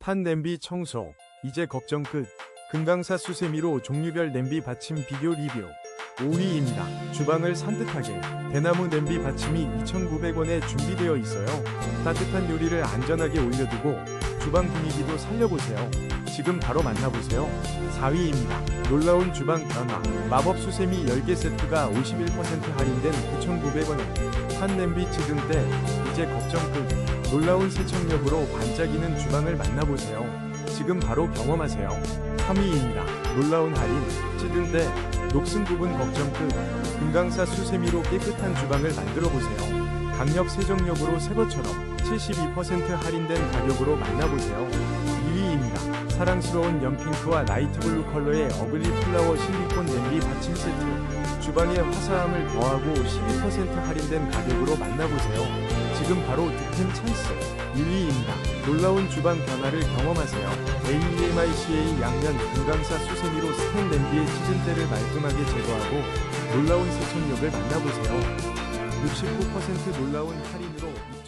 판 냄비 청소. 이제 걱정 끝. 금강사 수세미로 종류별 냄비 받침 비교 리뷰. 5위입니다. 주방을 산뜻하게. 대나무 냄비 받침이 2,900원에 준비되어 있어요. 따뜻한 요리를 안전하게 올려두고 주방 분위기도 살려보세요. 지금 바로 만나보세요. 4위입니다. 놀라운 주방 변화. 마법 수세미 10개 세트가 51% 할인된 9,900원에 판 냄비 찌든 때 이제 걱정 끝. 놀라운 세척력으로 반짝이는 주방을 만나보세요. 지금 바로 경험하세요. 3위입니다. 놀라운 할인. 찌든 때 녹슨 부분 걱정 끝. 금강사 수세미로 깨끗한 주방을 만들어 보세요. 강력 세정력으로 새 것처럼 72% 할인된 가격으로 만나보세요. 2위입니다. 사랑스러운 연핑크와 라이트블루 컬러의 어글리 플라워 실리콘 냄비 받침 세트. 주방의 화사함을 더하고 12% 할인된 가격으로 만나보세요. 지금 바로 득템 찬스. 1위입니다. 놀라운 주방 변화를 경험하세요. AEMICA 양면 금강사 수세미로 스텐 냄비의 찌든 때를 말끔하게 제거하고 놀라운 세척력을 만나보세요. 69% 놀라운 할인으로